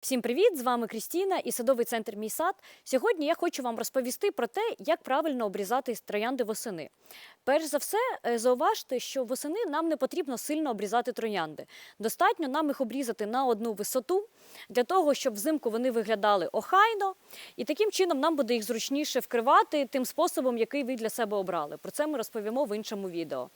Всім привіт! З вами Крістіна і садовий центр Мій сад. Сьогодні я хочу вам розповісти про те, як правильно обрізати троянди восени. Перш за все, е, зауважте, що восени нам не потрібно сильно обрізати троянди. Достатньо нам їх обрізати на одну висоту для того, щоб взимку вони виглядали охайно, і таким чином нам буде їх зручніше вкривати тим способом, який ви для себе обрали. Про це ми розповімо в іншому відео.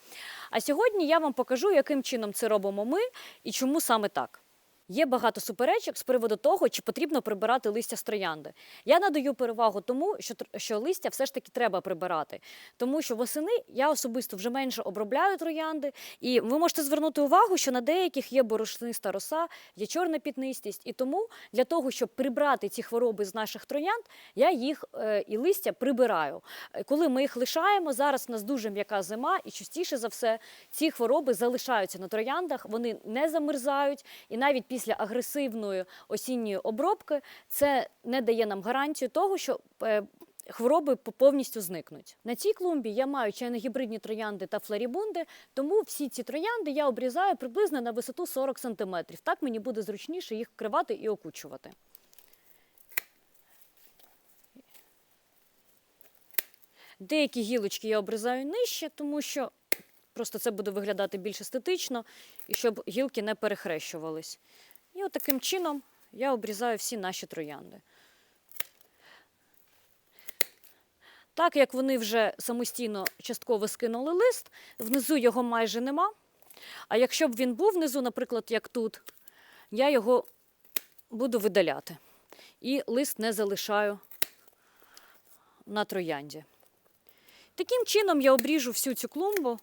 А сьогодні я вам покажу, яким чином це робимо ми і чому саме так. Є багато суперечок з приводу того, чи потрібно прибирати листя з троянди. Я надаю перевагу тому, що, що листя все ж таки треба прибирати, тому що восени я особисто вже менше обробляю троянди, і ви можете звернути увагу, що на деяких є борошниста роса, є чорна пітнистість, і тому для того, щоб прибрати ці хвороби з наших троянд, я їх е, і листя прибираю. Е, Коли ми їх лишаємо, зараз у нас дуже м'яка зима, і частіше за все ці хвороби залишаються на трояндах, вони не замерзають, і навіть після агресивної осінньої обробки це не дає нам гарантію того, що е, хвороби повністю зникнуть. На цій клумбі я маю чайно-гібридні троянди та флорібунди, тому всі ці троянди я обрізаю приблизно на висоту 40 см. Так мені буде зручніше їх вкривати і окучувати. Деякі гілочки я обрізаю нижче, тому що просто це буде виглядати більш естетично і щоб гілки не перехрещувались. І от таким чином я обрізаю всі наші троянди. Так як вони вже самостійно частково скинули лист, внизу його майже нема. А якщо б він був внизу, наприклад, як тут, я його буду видаляти. І лист не залишаю на троянді. Таким чином я обріжу всю цю клумбу.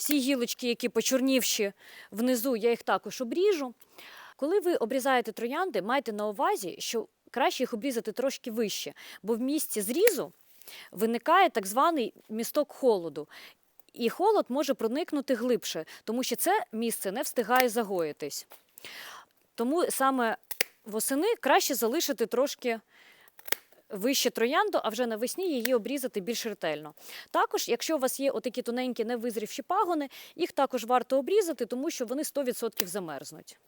Всі гілочки, які почорнівші внизу, я їх також обріжу. Коли ви обрізаєте троянди, майте на увазі, що краще їх обрізати трошки вище, бо в місці зрізу виникає так званий місток холоду. І холод може проникнути глибше, тому що це місце не встигає загоїтись. Тому саме восени краще залишити трошки вище троянду, а вже навесні її обрізати більш ретельно. Також, якщо у вас є отакі тоненькі невизрівші пагони, їх також варто обрізати, тому що вони 100% замерзнуть.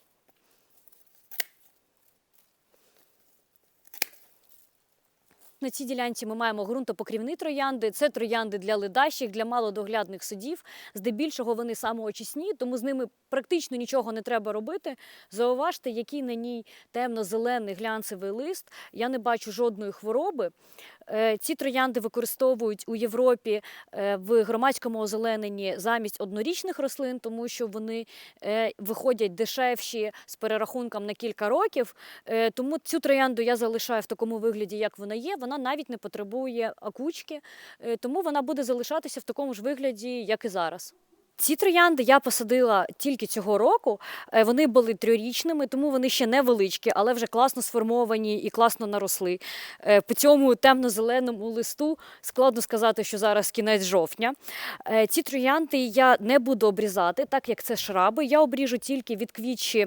На цій ділянці ми маємо ґрунтопокрівні троянди. Це троянди для ледащих, для малодоглядних садів. Здебільшого вони самоочисні, тому з ними практично нічого не треба робити. Зауважте, який на ній темно-зелений глянцевий лист. Я не бачу жодної хвороби. Е, Ці троянди використовують у Європі е, в громадському озелененні замість однорічних рослин, тому що вони е, виходять дешевші з перерахунком на кілька років. Тому цю троянду я залишаю в такому вигляді, як вона є. Вона навіть не потребує окучки, е, тому вона буде залишатися в такому ж вигляді, як і зараз. Ці троянди я посадила тільки цього року. Е, Вони були трьорічними, тому вони ще невеличкі, але вже класно сформовані і класно наросли. Е, По цьому темно-зеленому листу складно сказати, що зараз кінець жовтня. Е, Ці троянди я не буду обрізати, так як це шраби. Я обріжу тільки відквітчі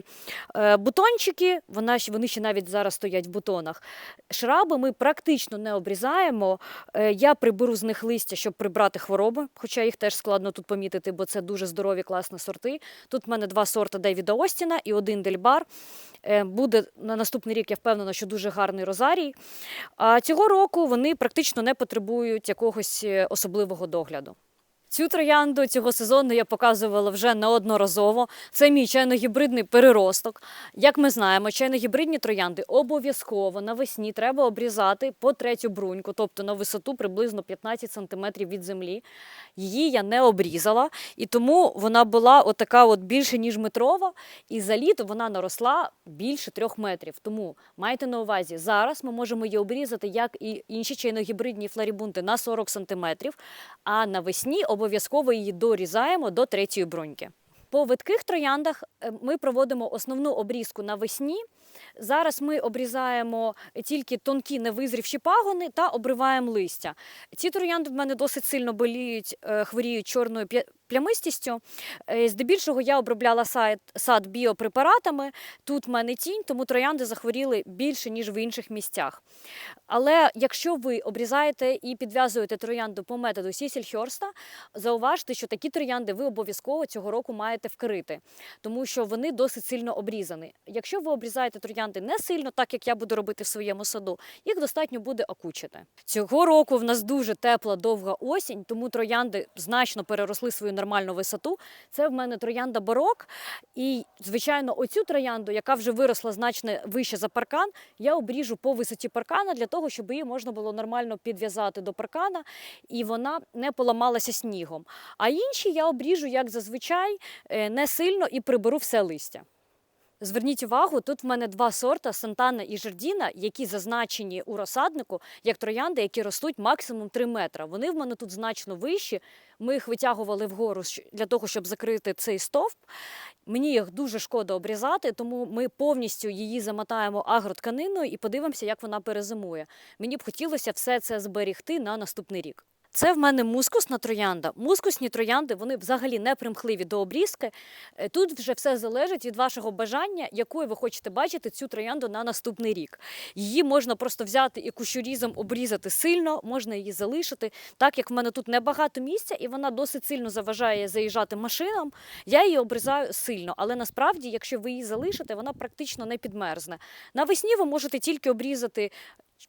е, бутончики. Вони ще навіть зараз стоять в бутонах. Шраби ми практично не обрізаємо. Я приберу з них листя, щоб прибрати хвороби, хоча їх теж складно тут помітити, бо це дуже здорові, класні сорти. Тут в мене два сорти Девіда Остіна і один Дельбар. Е, Буде на наступний рік, я впевнена, що дуже гарний розарій. А цього року вони практично не потребують якогось е, особливого догляду. Цю троянду цього сезону я показувала вже неодноразово. Це мій чайно-гібридний переросток. Як ми знаємо, чайно-гібридні троянди обов'язково навесні треба обрізати по третю бруньку, тобто на висоту приблизно 15 см від землі. Її я не обрізала, і тому вона була отака от більше, ніж метрова, і за літо вона наросла більше трьох метрів. Тому майте на увазі, зараз ми можемо її обрізати, як і інші чайно-гібридні флорібунти, на 40 см, а навесні обов'язково її дорізаємо до третьої бруньки. По видких трояндах е, ми проводимо основну обрізку навесні. Зараз ми обрізаємо тільки тонкі невизрівші пагони та обриваємо листя. Ці троянди в мене досить сильно боліють, е, хворіють чорною плямистістю. Е, Здебільшого я обробляла сад, сад біопрепаратами. Тут в мене тінь, тому троянди захворіли більше, ніж в інших місцях. Але якщо ви обрізаєте і підв'язуєте троянду по методу Сісільхьорста, зауважте, що такі троянди ви обов'язково цього року маєте вкрити, тому що вони досить сильно обрізані. Якщо ви обрізаєте троянди не сильно, так як я буду робити в своєму саду, їх достатньо буде окучити. Цього року в нас дуже тепла довга осінь, тому троянди значно переросли свою нормальну висоту. Це в мене троянда барок. І, звичайно, оцю троянду, яка вже виросла значно вище за паркан, я обріжу по висоті паркана для того, щоб її можна було нормально підв'язати до паркана і вона не поламалася снігом. А інші я обріжу, як зазвичай, е, не сильно і приберу все листя. Зверніть увагу, тут в мене два сорта Сантана і Жердіна, які зазначені у розсаднику як троянди, які ростуть максимум 3 метра. Вони в мене тут значно вищі. Ми їх витягували вгору для того, щоб закрити цей стовп. Мені їх дуже шкода обрізати, тому ми повністю її замотаємо агротканиною і подивимося, як вона перезимує. Мені б хотілося все це зберігти на наступний рік. Це в мене мускусна троянда. Мускусні троянди вони взагалі не примхливі до обрізки. Е, Тут вже все залежить від вашого бажання, якою ви хочете бачити цю троянду на наступний рік. Її можна просто взяти і кущурізом обрізати сильно, можна її залишити. Так як в мене тут небагато місця і вона досить сильно заважає заїжджати машинам, я її обрізаю сильно. Але насправді, якщо ви її залишите, вона практично не підмерзне. Навесні ви можете тільки обрізати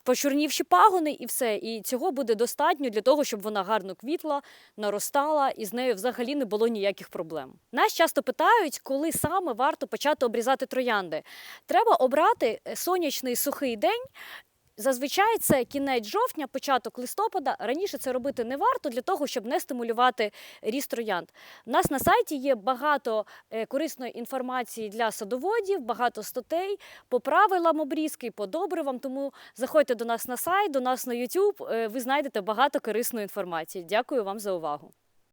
почорнівші пагони і все. І цього буде достатньо для того, щоб вона гарно квітла, наростала і з нею взагалі не було ніяких проблем. Нас часто питають, коли саме варто почати обрізати троянди. Треба обрати е, сонячний сухий день. Зазвичай це кінець жовтня, початок листопада. Раніше це робити не варто для того, щоб не стимулювати ріст троянд. У нас на сайті є багато е, корисної інформації для садоводів, багато статей по правилам обрізки, по добривам. Тому заходьте до нас на сайт, до нас на YouTube. е, Ви знайдете багато корисної інформації. Дякую вам за увагу.